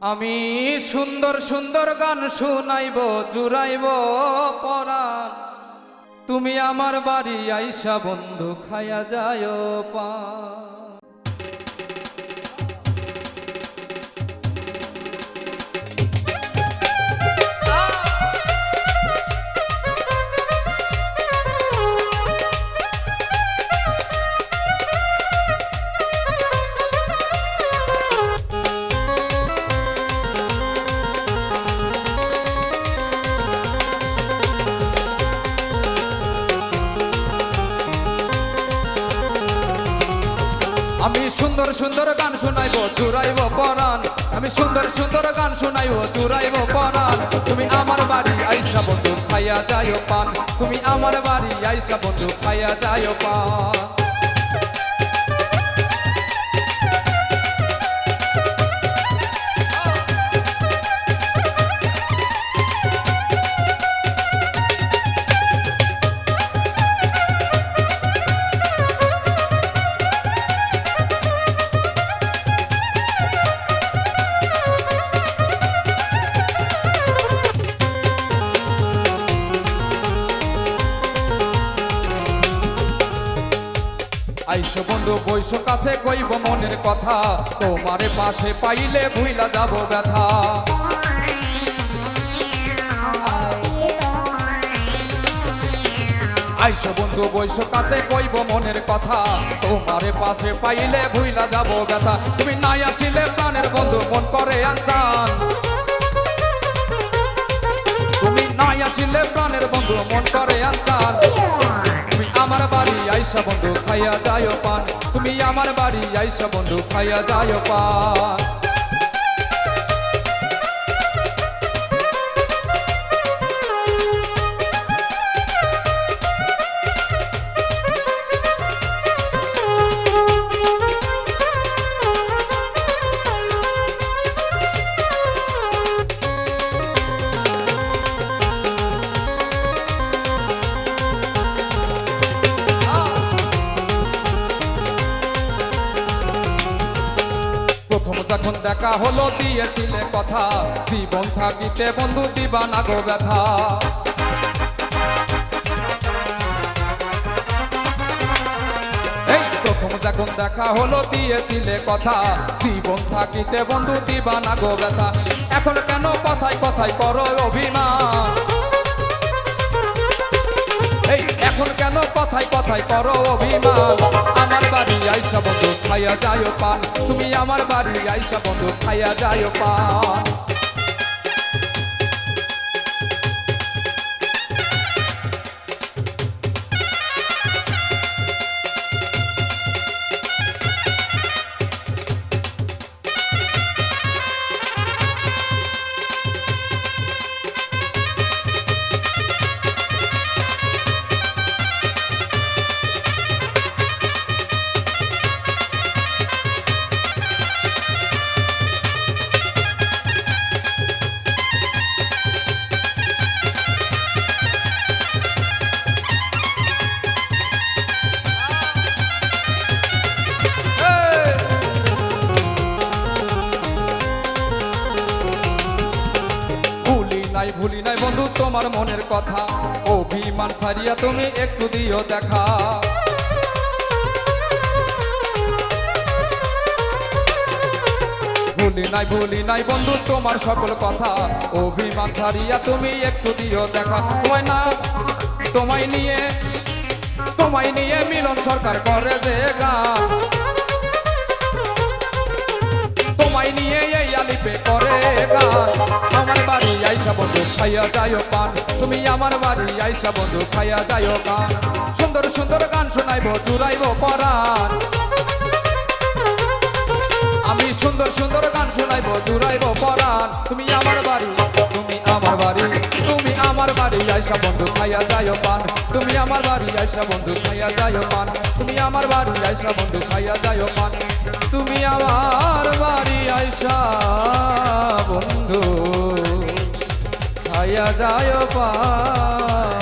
আমি সুন্দর সুন্দর গান শুনাইব, জুড়াইব পরাণ। তুমি আমার বাড়ি আইসা বন্ধু, খায়া যায় পা আমি সুন্দর সুন্দর গান শোনাইব, চুরাইব পরাণ। আমি সুন্দর সুন্দর গান শোনাইব, চুরাইব পরাণ। তুমি আমার বাড়ি আইসা বন্ধু, খাইয়া যায় পান। তুমি আমার বাড়ি আইসা বন্ধু, খাইয়া যায় পান। আইসো বন্ধু বৈশ কাছে কইব মনের কথা। তোমারে পাশে পাইলে ভুইলা যাব ব্যথা। আইসো বন্ধু বৈশ কাছে কইব মনের কথা। তোমারে পাশে পাইলে ভুইলা যাব ব্যথা। তুমি নাই আসিলে প্রাণের বন্ধু, মন করে আনসান। তুমি নাই আসিলে প্রাণের বন্ধু, মন করে আনসান। তুমি আমার বাড়ি আইসা বন্ধু। খাইয়া যায় পান। তুমি আমার বাড়ি আইসা বন্ধু খাইয়া যায় পান। যখন দেখা হলো দিয়েছিলে কথা। জীবন থাকিতে বন্ধু দিবা না গো ব্যথা। যখন দেখা হলো দিয়েছিলে কথা। জীবন থাকিতে বন্ধু দিবা না গো ব্যথা। এখন কেন কথায় কথায় করো অভিমান? কথায় কথায় করো অভিমান। আমার বাড়ি আইসা বন্ধু খাইয়া যায় পান। তুমি আমার বাড়ি আইসা বন্ধু খাইয়া যায় পান। ভুলি নাই বন্ধু তোমার মনের কথা। অভিমান সারিয়া তুমি একটু দিও দেখা। ভুলি নাই ভুলি নাই বন্ধু তোমার সকল কথা। অভিমান ছাড়িয়া তুমি একটু দিও দেখা। তোমায় না, তোমায় নিয়ে তোমায় নিয়ে মিলন সরকার করে যে গান। তোমায় নিয়ে এই আলিপে করে বাড়ি আইসা বন্ধু, খাইয়া যায় পান। তুমি আমার বাড়ি আইসা বন্ধু, খাইয়া যায় গান সুন্দর সুন্দর গান শোনাইব চুরাইব পরাণ। আমি সুন্দর সুন্দর গান শোনাইব, জুড়াইব পরাণ। তুমি আমার বাড়ি, তুমি আমার বাড়ি, তুমি আমার বাড়ি আইসা বন্ধু, খাইয়া যায় পান। তুমি আমার বাড়ি আইসা বন্ধু, খাইয়া যায় পান। তুমি আমার বাড়ি আইসা বন্ধু, খাইয়া যায় পান। তুমি আমার বাড়ি আইসা হইয়া যায় পা